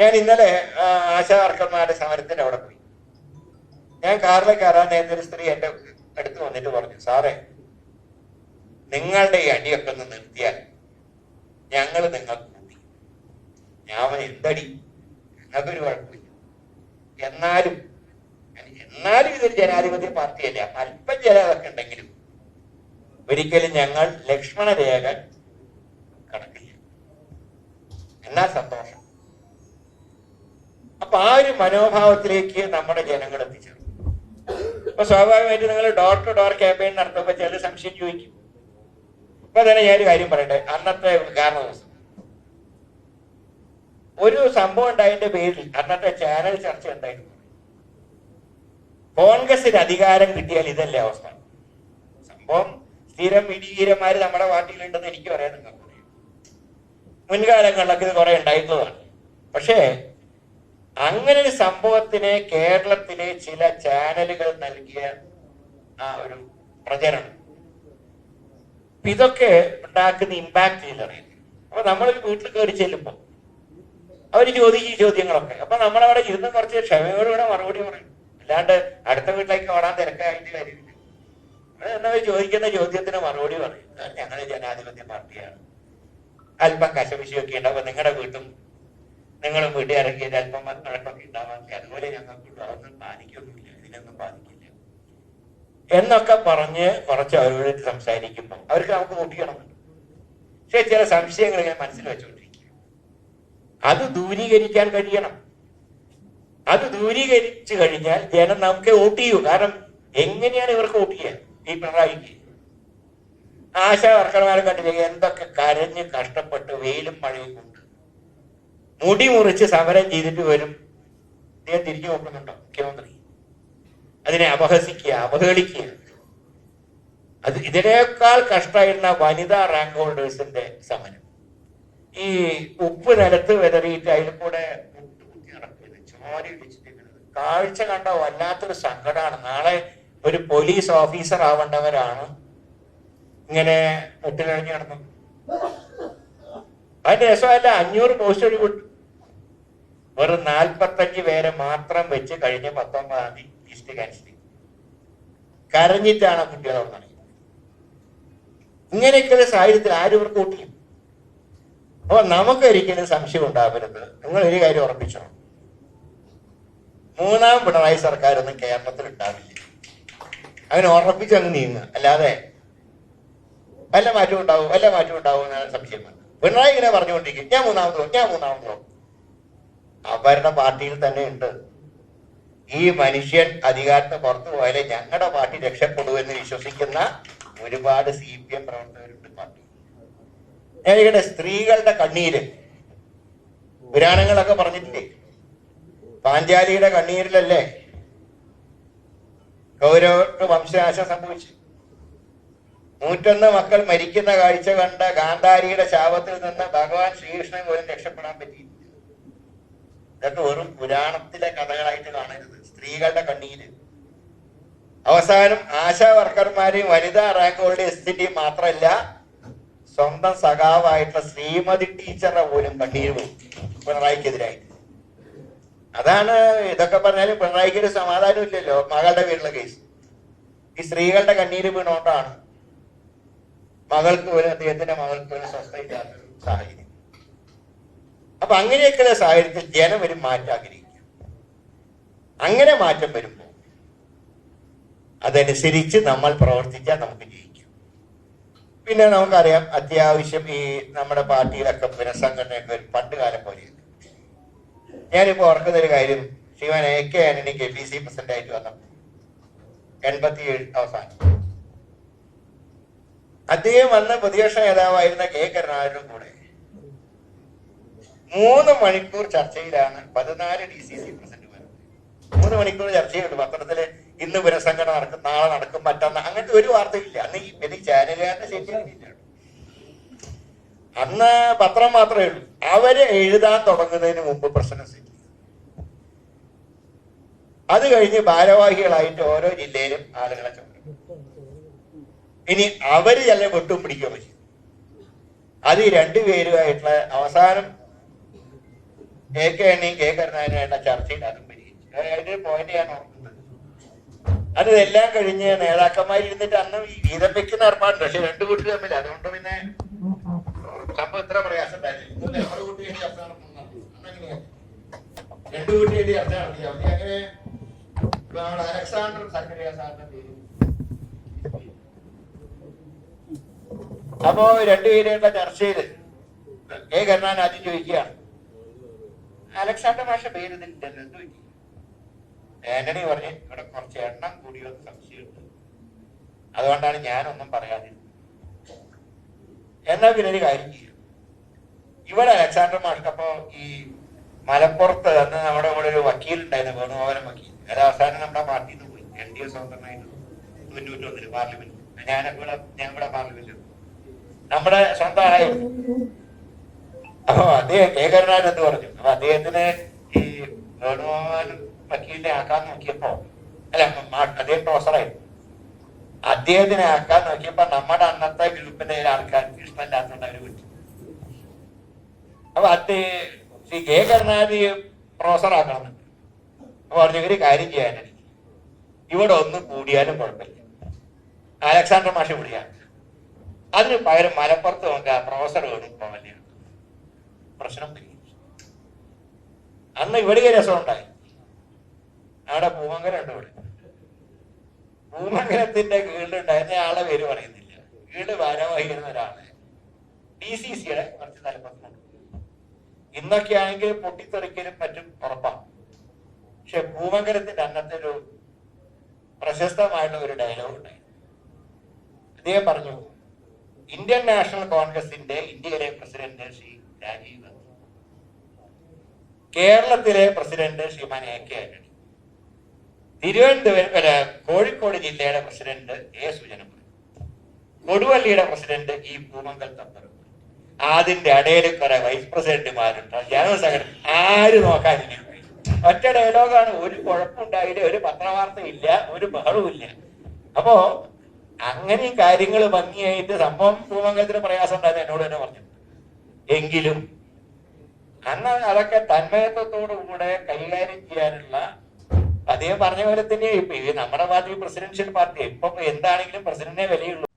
ഞാൻ ഇന്നലെ ആശാവർക്കന്മാരുടെ സമരത്തിന്റെ അവിടെ പോയി. ഞാൻ കാറിൽ കയറാൻ നേരത്തെ ഒരു സ്ത്രീ എന്റെ അടുത്ത് വന്നിട്ട് പറഞ്ഞു സാറേ നിങ്ങളുടെ ഈ അടിയൊക്കെ ഒന്ന് നിർത്തിയാൽ ഞങ്ങൾ നിങ്ങൾക്ക് കൂടി. ഞാൻ എന്തടി? ഞങ്ങൾക്കൊരു കുഴപ്പമില്ല. എന്നാലും എന്നാലും ഇതൊരു ജനാധിപത്യ പാർട്ടിയല്ല? അല്പം ജനതൊക്കെ ഉണ്ടെങ്കിലും ഒരിക്കലും ഞങ്ങൾ ലക്ഷ്മണ രേഖ എന്നാ സന്തോഷം. അപ്പൊ ആ ഒരു മനോഭാവത്തിലേക്ക് നമ്മുടെ ജനങ്ങൾ എത്തിച്ചേർന്നു. അപ്പൊ സ്വാഭാവികമായിട്ട് നിങ്ങൾ ഡോർ ടു ഡോർ ക്യാമ്പയിൻ നടത്തുമ്പോൾ ചില സംശയം ചോദിക്കും. ഇപ്പൊ തന്നെ ഞാനൊരു കാര്യം പറയട്ടെ അന്നത്തെ ഉദ്ഘാടന ദിവസം. ഒരു സംഭവം ഉണ്ടായതിന്റെ പേരിൽ അന്നത്തെ ചാനൽ ചർച്ച ഉണ്ടായിരുന്നു. കോൺഗ്രസിന് അധികാരം കിട്ടിയാൽ ഇതല്ലേ അവസ്ഥ. സംഭവം സ്ഥിരം വിഡീരന്മാര് നമ്മുടെ പാർട്ടിയിലുണ്ടെന്ന് എനിക്ക് പറയാൻ. മുൻകാലങ്ങളിലൊക്കെ ഇത് കുറെ ഉണ്ടായിട്ടുള്ളതാണ്. പക്ഷേ അങ്ങനെ ഒരു സംഭവത്തിന് കേരളത്തിലെ ചില ചാനലുകൾ നൽകിയ ആ ഒരു പ്രചരണം. ഇതൊക്കെ ഉണ്ടാക്കുന്ന ഇമ്പാക്ട് ചെയ്തറിയാം അപ്പൊ നമ്മൾ വീട്ടിൽ കയറി ചെല്ലുമ്പോ അവർ ചോദിക്കും ഈ ചോദ്യങ്ങളൊക്കെ. അപ്പൊ നമ്മളവിടെ ഇരുന്ന് കുറച്ച് ക്ഷമയോടുകൂടെ മറുപടി പറയും. അല്ലാണ്ട് അടുത്ത വീട്ടിലേക്ക് ഓടാൻ തിരക്കായിട്ട് കാര്യമില്ല എന്നവർ ചോദിക്കുന്ന ചോദ്യത്തിന് മറുപടി പറയും. ഞങ്ങൾ ജനാധിപത്യ പാർട്ടിയാണ്. അല്പം കശപിശയൊക്കെ ഉണ്ടാവും നിങ്ങളുടെ വീട്ടും നിങ്ങളും വീട്ടിൽ ഇറങ്ങിയത് അല്പം വഴക്കൊക്കെ ഉണ്ടാവാൻ അതുപോലെ ഞങ്ങൾക്ക് അതൊന്നും ബാധിക്കൊന്നുമില്ല ഇതിനൊന്നും ബാധിക്കില്ല എന്നൊക്കെ പറഞ്ഞ് കുറച്ച് അവരോട് സംസാരിക്കുമ്പോൾ അവർക്ക് നമുക്ക് മുട്ടിക്കണമെന്നുണ്ട് പക്ഷെ ചില സംശയങ്ങൾ ഇങ്ങനെ മനസ്സിൽ വെച്ചുകൊണ്ടിരിക്കുക അത് ദൂരീകരിക്കാൻ കഴിയണം. അത് ദൂരീകരിച്ചു കഴിഞ്ഞാൽ ജനം നമുക്ക് വോട്ട് ചെയ്യൂ. കാരണം എങ്ങനെയാണ് ഇവർക്ക് വോട്ട് ചെയ്യുക ഈ പിണറായിക്ക് ആശാ വർക്കർമാരെ കണ്ടില്ലേ? എന്തൊക്കെ കരഞ്ഞ് കഷ്ടപ്പെട്ട് വെയിലും മഴയും കൊണ്ട് മുടി മുറിച്ച് സമരം ചെയ്തിട്ട് വരും. അദ്ദേഹം തിരിച്ചു നോക്കുന്നുണ്ടോ മുഖ്യമന്ത്രി. അതിനെ അപഹസിക്കുക അവഹേളിക്കുക. അത് ഇതിനേക്കാൾ കഷ്ടമായിരുന്ന വനിതാ റാങ്ക് ഹോൾഡേഴ്സിന്റെ സമരം. ഈ ഉപ്പ് നിലത്ത് വിതറിയിട്ട് അതിൽ കൂടെ മുട്ടുകുത്തി നടക്കുന്നത് ഇടിച്ചിട്ടിരിക്കുന്നത് കാഴ്ച കണ്ട വല്ലാത്തൊരു സങ്കടമാണ് നാളെ ഒരു പോലീസ് ഓഫീസർ ആവേണ്ടവരാണ്. ഇങ്ങനെ മുട്ടിലഴിഞ്ഞു കിടന്നത് അതിന്റെ രസമല്ല അഞ്ഞൂറ് പോസ്റ്റ് ഒരു വെറും നാൽപ്പത്തഞ്ച് പേരെ മാത്രം വെച്ച് കഴിഞ്ഞ പത്തൊമ്പതാം തീയതി ഈസ്റ്റ് കാൻസ്റ്റി കരഞ്ഞിട്ടാണ് കുട്ടികൾ അവിടെ നടക്കുന്നത്. സാഹചര്യത്തിൽ ആരും ഇവർക്ക് കൂട്ടിയും അപ്പൊ അപ്പൊ നമുക്കൊരിക്കലും സംശയം ഉണ്ടാവരുത്. നിങ്ങൾ ഒരു കാര്യം ഉറപ്പിച്ചോ മൂന്നാം പിണറായി സർക്കാരൊന്നും കേരളത്തിൽ ഉണ്ടാവില്ല. അങ്ങനെ ഉറപ്പിച്ച് അങ്ങ് നീങ്ങുക. അല്ലാതെ വല്ല മാറ്റം ഉണ്ടാവും വല്ല മാറ്റം ഉണ്ടാവും എന്നാണ് സംശയം. പിണറായി ഇങ്ങനെ പറഞ്ഞുകൊണ്ടിരിക്കും ഞാൻ മൂന്നാമതോ ഞാൻ മൂന്നാമതോ അവരുടെ പാർട്ടിയിൽ തന്നെ ഉണ്ട്. ഈ മനുഷ്യൻ അധികാരത്തെ പുറത്തു പോയാലേ ഞങ്ങളുടെ പാർട്ടി രക്ഷപ്പെടൂ എന്ന് വിശ്വസിക്കുന്ന ഒരുപാട് സി പി എം പ്രവർത്തകരുണ്ട് പാർട്ടി. ഞാനിവിടെ സ്ത്രീകളുടെ കണ്ണീര്. പുരാണങ്ങളൊക്കെ പറഞ്ഞിട്ടില്ലേ? പാഞ്ചാലിയുടെ കണ്ണീരിലല്ലേ കൗരവർക്ക് വംശനാശം സംഭവിച്ചു നൂറ്റൊന്ന് മക്കൾ മരിക്കുന്ന കാഴ്ച കണ്ട ഗാന്ധാരിയുടെ ശാപത്തിൽ നിന്ന് ഭഗവാൻ ശ്രീകൃഷ്ണൻ പോലും രക്ഷപ്പെടാൻ പറ്റിയില്ല. ഇതൊക്കെ വെറും പുരാണത്തിലെ കഥകളായിട്ട് കാണരുത്. സ്ത്രീകളുടെ കണ്ണീര്. അവസാനം ആശാ വർക്കർമാരെയും വനിതാ റാങ്ക് ഹോൾഡേഴ്സിന്റെയും മാത്രമല്ല സ്വന്തം സഖാവായിട്ടുള്ള ശ്രീമതി ടീച്ചറെ പോലും കണ്ണീര് പോകും പിണറായിക്കെതിരായിട്ട്. അതാണ് ഇതൊക്കെ പറഞ്ഞാലും പിണറായിക്ക് ഒരു സമാധാനം ഇല്ലല്ലോ മകളുടെ വീട്ടിലെ കേസ് ഈ സ്ത്രീകളുടെ കണ്ണീര് വീണോണ്ടാണ് മകൾക്ക് പോലും അദ്ദേഹത്തിന്റെ മകൾക്ക് പോലും സ്വസ്ഥയില്ലാത്ത സാഹചര്യം. അപ്പൊ അങ്ങനെയൊക്കെയുള്ള സാഹചര്യത്തിൽ ജനം ഒരു മാറ്റം ആഗ്രഹിക്കുക അങ്ങനെ മാറ്റം വരുമ്പോൾ അതനുസരിച്ച് നമ്മൾ പ്രവർത്തിച്ചാൽ നമുക്ക് ജയിക്കും. പിന്നെ നമുക്കറിയാം അത്യാവശ്യം ഈ നമ്മുടെ പാർട്ടിയിലൊക്കെ പുനഃസംഘടനയൊക്കെ ഒരു പണ്ട് കാലം പോലെയുണ്ട് ഞാനിപ്പോ ഓർക്കുന്ന ഒരു കാര്യം Shriman A K Antony K P C president ആയിട്ട് വന്നപ്പോൾ എൺപത്തി ഏഴ് അവസാനം. അദ്ദേഹം വന്ന പ്രതിപക്ഷ നേതാവായിരുന്ന കെ കരുണാകരനും കൂടെ മൂന്ന് മണിക്കൂർ ചർച്ചയിലാണ് പതിനാല് ഡി സി സി പ്രസിഡന്റുമാർ മൂന്ന് മണിക്കൂർ ചർച്ചയുണ്ട്. പത്രത്തിൽ ഇന്ന് പുനഃസംഘടന നടക്കും നാളെ നടക്കും മറ്റന്നാ അങ്ങനത്തെ ഒരു വാർത്തയില്ല. അന്ന് ഈ വലിയ ചാനലുകാരുടെ ശരിയാക്കില്ല അന്ന് പത്രം മാത്രമേ ഉള്ളൂ. അവർ എഴുതാൻ തുടങ്ങുന്നതിന് മുമ്പ് പ്രശ്നം സെറ്റ്. അത് കഴിഞ്ഞ് ഭാരവാഹികളായിട്ട് ഓരോ ജില്ലയിലും ആളുകളെ ചുമതല ഇനി അവർ ചില വെട്ടും പിടിക്കുകയും ചെയ്യും. അത് രണ്ടുപേരുമായിട്ടുള്ള അവസാനം എ കെ എണ്ണിയും കെ കരുണാകരനായിട്ട് ചർച്ചയിൽ അതും പോയിന്റ് ഞാൻ ഓർക്കുന്നത് അത് എല്ലാം കഴിഞ്ഞ് നേതാക്കന്മാരിരുന്നിട്ട് അന്ന് ഈ വീതം വെക്കുന്ന ഏർപ്പാടുണ്ട്. പക്ഷെ രണ്ടു കൂട്ടർ തമ്മിൽ. അതുകൊണ്ട് പിന്നെ സംഭവം ഇത്ര പ്രയാസം അന്നെങ്ങനെയാ രണ്ടു കൂട്ടിയുടെ ചർച്ച നടത്തി. അങ്ങനെ അലക്സാണ്ടർ സക്കറിയ സാറിന്റെ പേര്. അപ്പോ രണ്ടുപേരുള്ള ചർച്ചയിൽ കെ കരുണാൻ ആദ്യം ചോദിക്കുകയാണ്. അലക്സാണ്ടർ മാഷ പേര് എന്ത് പറ്റി ആന്റണി പറഞ്ഞു ഇവിടെ കുറച്ച് എണ്ണം കൂടിയോ സംശയമുണ്ട്. അതുകൊണ്ടാണ് ഞാനൊന്നും പറയാതിരുന്നത്. എന്നാൽ പിന്നെ ഒരു കാര്യം ചെയ്യും. ഇവിടെ അലക്സാണ്ടർ മാഷ്ക്കപ്പോ ഈ മലപ്പുറത്ത് അന്ന് നമ്മുടെ കൂടെ ഒരു വക്കീൽ ഉണ്ടായിരുന്നു വേണുഗോപാലൻ വക്കീൽ. അത് അവസാനം നമ്മുടെ പാർട്ടിയിൽ നിന്ന് പോയി. എൻ ഡി എ സ്വന്തമായിരുന്നു തൊണ്ണൂറ്റൊന്നിൽ പാർലമെന്റ്. ഞാനിവിടെ ഇവിടെ ഞാൻ ഇവിടെ പാർലമെന്റ് നമ്മുടെ സ്വന്തം അപ്പൊ അദ്ദേഹം കെ കരുണാകരൻ എന്ന് പറഞ്ഞു? അപ്പൊ അദ്ദേഹത്തിന് ഈ വേണുഗോപാലൻ വക്കീലിനെ ആക്കാൻ നോക്കിയപ്പോ അല്ല അദ്ദേഹം പ്രൊഫസറായിരുന്നു അദ്ദേഹത്തിനെ ആക്കാൻ നോക്കിയപ്പോ നമ്മുടെ അന്നത്തെ ഗ്രൂപ്പിന്റെ ആൾക്കാർക്ക് ഇഷ്ടമില്ലാത്തതുകൊണ്ട് അവർ വിട്ടു. അപ്പൊ അദ്ദേഹം ശ്രീ കെ കരുണാകരി പ്രൊഫസറാക്കണം അപ്പൊ പറഞ്ഞു ഒരു കാര്യം ചെയ്യാനാണ്. ഇവിടെ ഒന്ന് കൂടിയാലും കുഴപ്പമില്ല. അലക്സാണ്ടർ മാഷ് കൂടിയാണ് അതിന് പകരം മലപ്പുറത്ത് നോക്കുക പ്രൊഫസർ വേണം പോവല്ലേ പ്രശ്നം പരിഹരിച്ചു അന്ന് ഇവിടെ ഒരു രസം ഉണ്ടായി. അവിടെ പൂമങ്കരം ഉണ്ട് ഇവിടെ. പൂമംഗലത്തിന്റെ കീഴിലുണ്ടായിരുന്ന ആളെ പേര് പറയുന്നില്ല. കീഴിൽ ഭാരവാഹിക്കുന്ന ഒരാളെ. ഡി സി സിയുടെ കുറച്ച് തലപ്പത്തുണ്ട് ഇന്നൊക്കെ ആണെങ്കിൽ പൊട്ടിത്തെറിക്കലും മറ്റും ഉറപ്പാണ്. പക്ഷെ ഭൂമങ്കരത്തിന്റെ അന്നത്തെ ഒരു പ്രശസ്തമായിട്ടുള്ള ഒരു ഡയലോഗ് ഉണ്ടായിരുന്നു. അദ്ദേഹം പറഞ്ഞു ഇന്ത്യൻ നാഷണൽ കോൺഗ്രസിന്റെ ഇന്ത്യയിലെ പ്രസിഡന്റ് ശ്രീ കേരളത്തിലെ president Shriman A K Antony. Thiruvananthapuram Kozhikode ജില്ലയുടെ പ്രസിഡന്റ് എ സുജനപുരം കൊടുവള്ളിയുടെ പ്രസിഡന്റ് ഇ പൂമങ്കൽ തമ്പർ അതിന്റെ ഇടയിൽ കുറെ വൈസ് പ്രസിഡന്റുമാരുണ്ട് ജനറൽ സെക്രട്ടറി. ആര് നോക്കാനില്ല ഒറ്റ ഡയലോഗാണ് ഒരു കുഴപ്പമുണ്ടായില്ല ഒരു പത്രവാർത്ത ഇല്ല ഒരു ബഹളവുമില്ല അപ്പോ അങ്ങനെയും കാര്യങ്ങൾ ഭംഗിയായിട്ട് സംഭവം ഭൂമംഗലത്തിന് പ്രയാസം ഉണ്ടായിരുന്നു എന്നോട് തന്നെ പറഞ്ഞു. എങ്കിലും അന്ന് അതൊക്കെ തന്മയത്വത്തോടുകൂടെ കൈകാര്യം ചെയ്യാനുള്ള അദ്ദേഹം പറഞ്ഞ പോലെ തന്നെ ഈ നമ്മുടെ പാർട്ടി പ്രസിഡൻഷ്യൽ പാർട്ടി ഇപ്പൊ എന്താണെങ്കിലും പ്രസിഡന്റിനെ വിലയുള്ളൂ.